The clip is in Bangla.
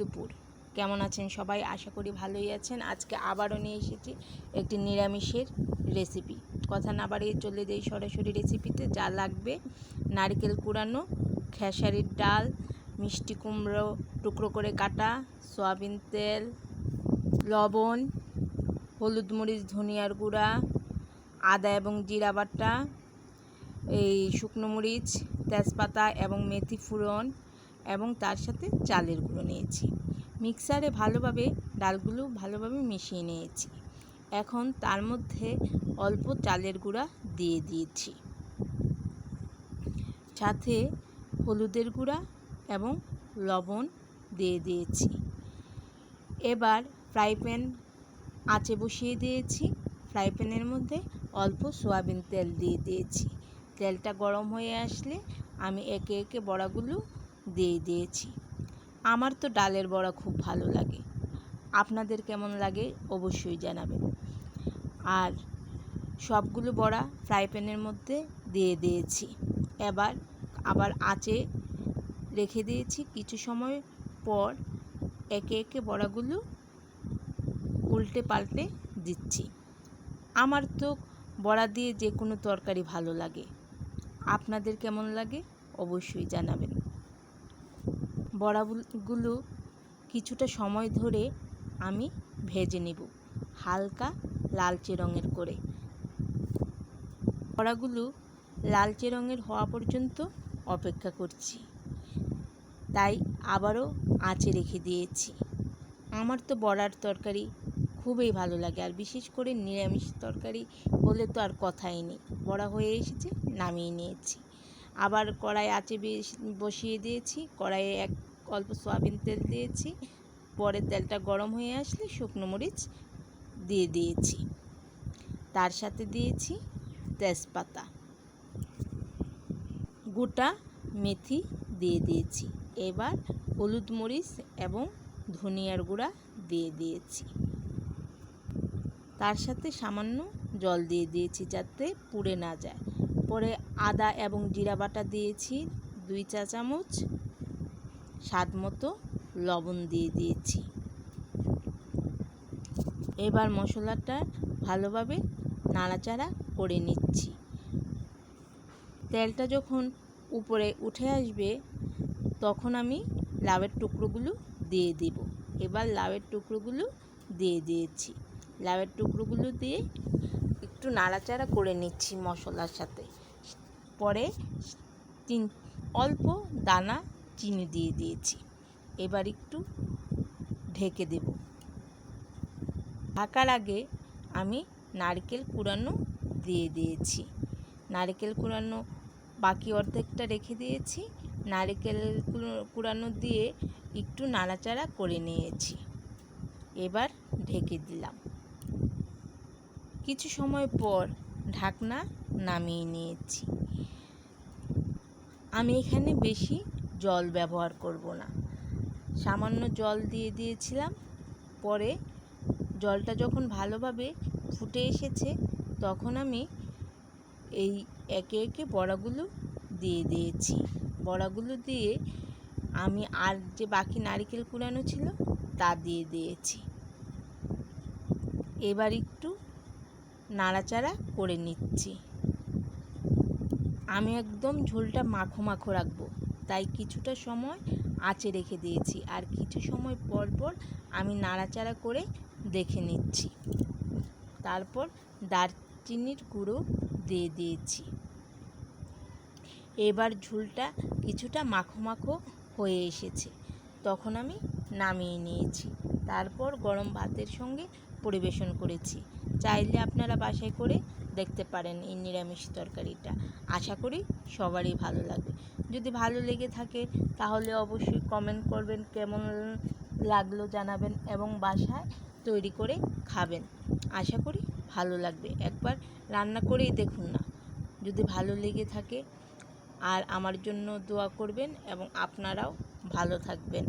দুপুর। কেমন আছেন সবাই? আশা করি ভালোই আছেন। আজকে আবারও নিয়ে এসেছি একটি নিরামিষের রেসিপি কথা না বাড়িয়ে চলে যাই সরাসরি রেসিপিতে যা লাগবে, নারকেল কুড়ানো, খেসারির ডাল, মিষ্টি কুমড়ো, টুকরো করে কাটা, সয়াবিন তেল, লবণ, হলুদ মরিচ, ধনিয়ার গুঁড়া, আদা এবং জিরা বাটা, এই শুকনো মরিচ, তেজপাতা এবং মেথি ফোড়ন এবং তার সাথে চালের গুঁড়ো নিয়েছি। মিক্সারে ভালোভাবে ডালগুলো ভালোভাবে মিশিয়ে নিয়েছি। এখন তার মধ্যে অল্প চালের গুঁড়া দিয়ে দিয়েছি। সাথে হলুদের গুঁড়া এবং লবণ দিয়ে দিয়েছি। এবার ফ্রাই প্যান আঁচে বসিয়ে দিয়েছি। ফ্রাই প্যানের মধ্যে অল্প সয়াবিন তেল দিয়ে দিয়েছি। তেলটা গরম হয়ে আসলে আমি একে একে বড়াগুলো দিয়ে দিয়েছি। আমার তো ডালের বড়া খুব ভালো লাগে। আপনাদের কেমন লাগে অবশ্যই জানাবেন। আর সবগুলো বড়া ফ্রাই প্যানের মধ্যে দিয়ে দিয়েছি। এবার আবার আঁচে রেখে দিয়েছি কিছু সময় পর একে একে বড়াগুলো উল্টে পাল্টে দিচ্ছি। আমার তো বড়া দিয়ে যে কোনো তরকারি ভালো লাগে। আপনাদের কেমন লাগে অবশ্যই জানাবেন। বড়াগুলো কিছুটা সময় ধরে আমি ভেজে নেব হালকা লালচে রঙের করে। বড়াগুলো লালচে রঙের হওয়া পর্যন্ত অপেক্ষা করছি। তাই আবারও আঁচে রেখে দিয়েছি। আমার তো বড়ার তরকারি খুবই ভালো লাগে আর বিশেষ করে নিরামিষ তরকারি হলে তো আর কথাই নেই। বড়া হয়ে এসেছে, নামিয়ে নিয়েছি। আবার কড়াই আঁচে বসিয়ে দিয়েছি। কড়াইয়ে এক অল্প সয়াবিন তেল দিয়েছি, পরে তেলটা গরম হয়ে আসলে শুকনো মরিচ দিয়ে দিয়েছি। তার সাথে দিয়েছি তেজপাতা। গোটা মেথি দিয়ে দিয়েছি। এবার হলুদ মরিচ এবং ধনিয়ার গুঁড়া দিয়ে দিয়েছি। তার সাথে সামান্য জল দিয়ে দিয়েছি যাতে পুড়ে না যায়। পরে আদা এবং জিরা বাটা দিয়েছি, দুই চা চামচ স্বাদ মতো লবণ দিয়ে দিয়েছি। এবার মশলাটা ভালোভাবে নাড়াচাড়া করে নিচ্ছি। তেলটা যখন উপরে উঠে আসবে, তখন আমি লাউয়ের টুকরোগুলো দিয়ে দেব। এবার লাউয়ের টুকরোগুলো দিয়ে দিয়েছি। লাউয়ের টুকরোগুলো দিয়ে একটু নাড়াচাড়া করে নিচ্ছি মশলার সাথে। পরে তিন, অল্প দানা চিনি দিয়ে দিয়েছি। এবার একটু ঢেকে দেব। ঢাকার আগে আমি নারকেল কুড়ানো দিয়ে দিয়েছি। নারকেল কুড়ানো বাকি অর্ধেকটা রেখে দিয়েছি। নারকেল কুড়ানো দিয়ে একটু নাড়াচাড়া করে নিয়েছি। এবার ঢেকে দিলাম। কিছু সময় পর ঢাকনা নামিয়ে নিয়েছি। আমি এখানে বেশি জল ব্যবহার করব না। সামান্য জল দিয়ে দিয়েছিলাম। পরে জলটা যখন ভালোভাবে ফুটে এসেছে, তখন আমি এই একে একে বড়াগুলো দিয়ে দিয়েছি। বড়াগুলো দিয়ে আমি আর যে বাকি নারকেল কুড়ানো ছিল, তা দিয়ে দিয়েছি। এবার একটু নাড়াচাড়া করে নিচ্ছি। আমি একদম ঝোলটা মাখো মাখো রাখব। তাই কিছুটা সময় আঁচে রেখে দিয়েছি। আর কিছু সময় পর পর আমি নাড়াচাড়া করে দেখে নিচ্ছি। তারপর দারচিনির গুঁড়ো দিয়ে দিয়েছি। এবার ঝুলটা কিছুটা মাখো মাখো হয়ে এসেছে। তখন আমি নামিয়ে নিয়েছি। তারপর গরম ভাতের সঙ্গে পরিবেশন করেছি। চাইলে আপনারা বাসায় করে দেখতে পারেন এই নিরামিষ তরকারিটা। আশা করি সবারই ভালো লাগবে। যদি ভালো লেগে থাকে, তাহলে অবশ্যই কমেন্ট করবেন, কেমন লাগল জানাবেন এবং বাসায় তৈরি করে খাবেন। আশা করি ভালো লাগবে। একবার রান্না করেই দেখুন না। যদি ভালো লেগে থাকে, আর আমার জন্য দোয়া করবেন এবং আপনারাও ভালো থাকবেন।